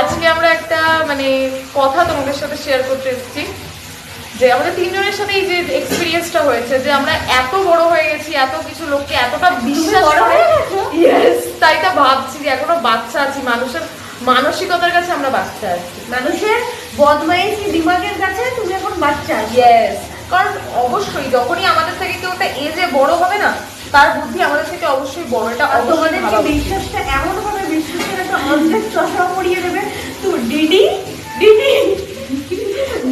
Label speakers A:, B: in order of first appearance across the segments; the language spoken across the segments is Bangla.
A: আজকে আমরা একটা মানে কথা তোমাদের সাথে শেয়ার করতে এসেছি। যে আমাদের তিনজনের সাথে এই যে এক্সপিরিয়েন্সটা হয়েছে যে আমরা এত বড় হয়ে গেছি এত কিছু লোককে এতটা বিশ্বাস করে তাই তো ভাবছি যে এখনও বাচ্চা আছি মানুষের মানসিকতার কাছে আমরা বাচ্চা আছি।
B: মানুষের বদমাইশি দিমাগের কাছে তুমি এখন বাচ্চা
A: ইয়েস কারণ অবশ্যই যখনই আমাদের থেকে কেউ একটা এজে বড় হবে না তার বুদ্ধি আমাদের থেকে অবশ্যই বড় এটা ভাবা উচিত।
B: বিশ্বাসটা এমন ভাবে বিশ্বাসের একটা অর্ধেক চশমা পরিয়ে দেবে তো ডিডি ডিডি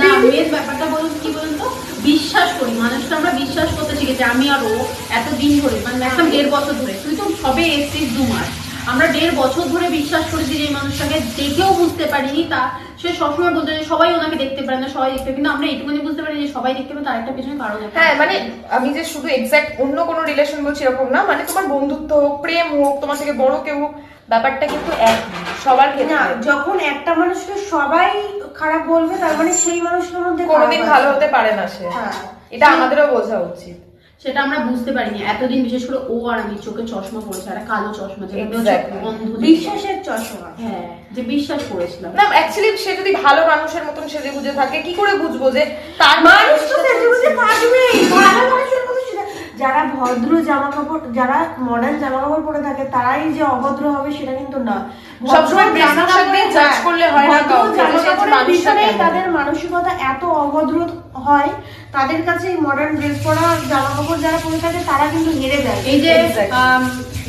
C: না মেয়ের ব্যাপারটা বলুন কি বলুন তো? বিশ্বাস করি মানুষকে আমরা বিশ্বাস করতে শিখেছি। আমি আর ও এত দিন ধরে মানে ম্যাক্সিমাম দেড় বছর ধরে তুই তো সবে এসছিস দু মাস। আমরা দেড় বছর ধরে বিশ্বাস করেছি যে এই মানুষটাকে দেখেও বুঝতে পারিনি তা সে সবসময় বলতো যে সবাই ওনাকে দেখতে পারে না সবাই দেখতে পারে। কিন্তু আমরা এইটুকুনি বুঝতে পারি যে সবাই দেখতে পারে তার একটা পেছনে কারণ
A: হ্যাঁ মানে আমি যে শুধু এক্সাক্ট অন্য কোনো রিলেশন বলছি এরকম না মানে তোমার বন্ধুত্ব হোক প্রেম হোক তোমার থেকে বড় কেউ হোক ব্যাপারটা কিন্তু এক সবার ক্ষেত্রে।
B: যখন একটা মানুষকে সবাই খারাপ বলবে তার মানে সেই মানুষের মধ্যে
A: কোনোদিন ভালো হতে পারে না সে।
B: হ্যাঁ।
A: এটা আমাদেরও বোঝা উচিত।
C: সেটা আমরা বুঝতে পারিনি। এতদিন বিশেষ করে ও আর আমি চোখে চশমা পড়েছে আর কালো চশমা যেটা।
B: বিশ্বাসের চশমা।
C: হ্যাঁ যে বিশ্বাস করেছিলাম।
A: না অ্যাকচুয়ালি সে যদি ভালো মানুষের মতন সেজে গুজে থাকে কি করে বুঝব যে তার
B: মানুষ তো সেজে থাকবেই। ভালো মানুষের সেটা যারা ভদ্র জামা কাপড় যারা মডার্ন জামা কাপড় পরে থাকে তারাই যে অভদ্র হবে সেটা কিন্তু না।
A: সবসময় দিয়ে করলে হয় না
B: কাপড়ের পিছনে তাদের মানসিকতা এত অভদ্র হয় তাদের কাছে মডার্ন ড্রেস পরা জামা কাপড় যারা পরে থাকে তারা কিন্তু হেরে যায়।
C: এই যে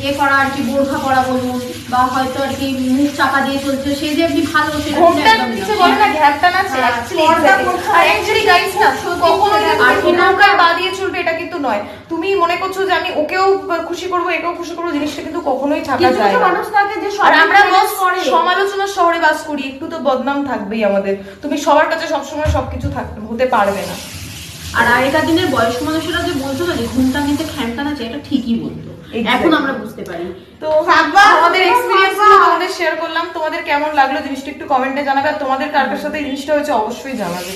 C: এ করা আর কি বোরখা করা বলুন বা হয়তো আর কি মুখ চাপা দিয়ে চলছে সেই যে আপনি ভালো সেটা
A: ঘোমটা
C: না।
A: ঘ্যাপটা না নাচে
B: হ্যাঁ,
A: actually
B: পর্দা
A: exactly.
B: করতে
A: আর actually guys না কখনো যে
C: আর
A: তুমি
C: এটা-
A: নৌকায় পা দিয়ে চলবে এটা কিন্তু নয়। তুমি মনে করছ যে আমি ওকেও খুশি করব একেও খুশি করব জিনিসটা কিন্তু কখনোই থাকা যায়
B: মানুষ থাকে যে
A: আর আমরা সমালোচনার শহরে বাস করি একটু তো বদনাম থাকবেই আমাদের। তুমি সবার কাছে সবসময় সবকিছু থাকতে হতে পারবে না।
C: আর আগেকার দিনের বয়স্ক মানুষেরা যে বলতো না যে ঘুমটা নিতে খ্যানটা নাচে এটা ঠিকই বলতো। এখন আমরা বুঝতে পারি।
A: তো আমাদের এক্সপিরিয়েন্স। তোমাদের শেয়ার করলাম। তোমাদের কেমন লাগল জিনিসটা একটু কমেন্টে জানাবে। আর তোমাদের কার কার সাথে জিনিসটা হয়েছে অবশ্যই জানাবে।